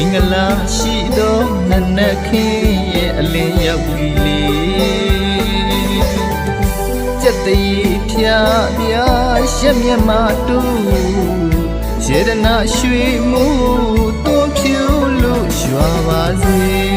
င်္ဂလာရှိသောနနက်ခင်းရဲ့အလင်းရောက်ပြီလေကြက်တရေဖျားပြားရက်မြတ်မာတူရေဒနာရွှေမှုသွန်ဖြူလို့ရွာပါစေ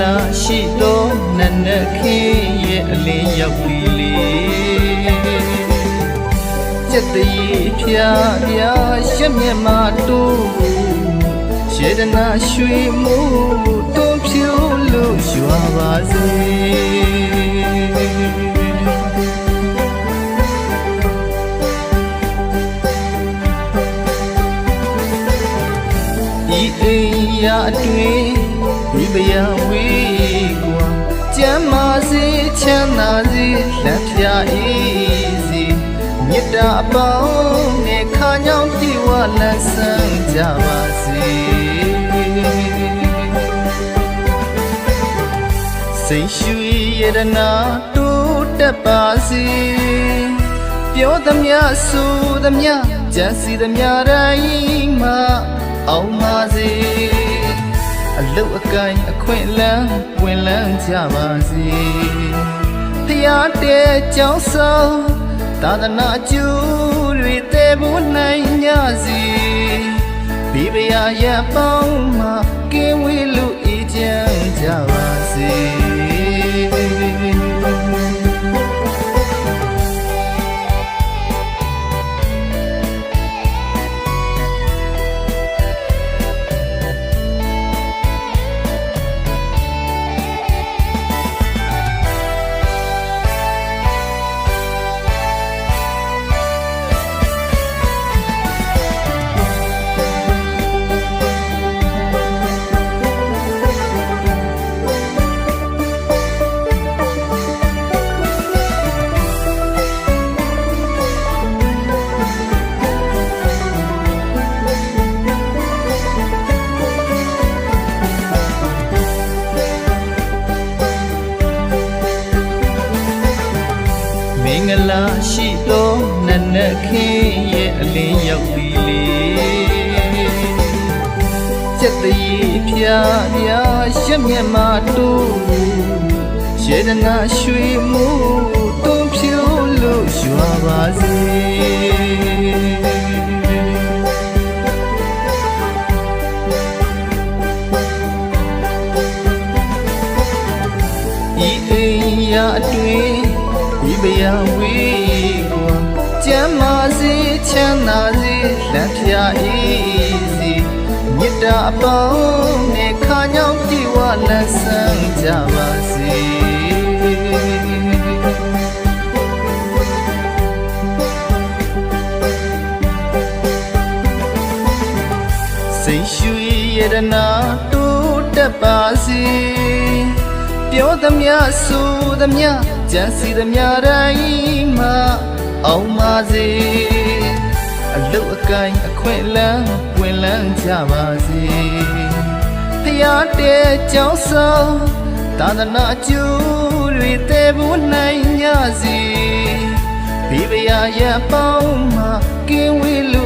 လာရှိသောနတ်နတ်ခင်းရဲ့အလင်းရောက်ပြီလေစက်တရေဖြာပြာရက်မျက်မှတိုးရေဒနာရွှေမှုတွန်းဖြူလို့ရွာပါစေဤအိမ်ရာအတွင်း ဒီပယဝေးကွာကျမ်းမာစေချမ်းသာစေလက်ဖြာအေးစေမေတ္တာအပေါင်းနဲ့ခါညောင်းပြေဝလန်းဆန်းကြပါစေစိတ်ရှူရတနာတိုးတက်ပါစေပြောသမျှဆိုသမျှကြံစီသမျှတိုင်းမှာအောင်ပါစေ အလုတ်အကိုင်းအခွင့်အလန်းဝင်လန်းကြပါစေဖျားတဲ့ကြောင်းဆောင်သာသနာကျူတွေတဲဖို့နိုင်ကြစီဘိဗယာရပေါင်းမှာကင်းဝေးလို့အေးချမ်းကြပါစေ င်္ဂလာရှိသောနတ်နတ်ခင်းရဲ့အလင်းရောက်ပြီလေစက်တရေဖြာပြာရက်မျက်မှတိုးရေဒနာရွှေမှုတွန်းဖြူလို့ရွာပါစေဤအိမ်ရာအတွင်း ဒီပယဝေးကွာကျမ်းမာစေချမ်းသာစေလက်ဖြာအေးစေမေတ္တာအပေါင်းနဲ့ခါညောင်းပြေဝလန်းဆန်းကြပါစေစိတ်ရှူရတနာတိုးတက်ပါစေပြောသမျှဆိုသမျှ ကြံစီသမျှတိုင်းမှာအောင်ပါစေအလုတ်အကိုင်းအခွင့်အလန်းဝင်လန်းကြပါစေဖျားတဲ့ကြောင်းဆောင်သာသနာကျူတွေတဲဖို့နိုင်ကြစီဘိဗယာရပေါင်းမှာကင်းဝေးလို့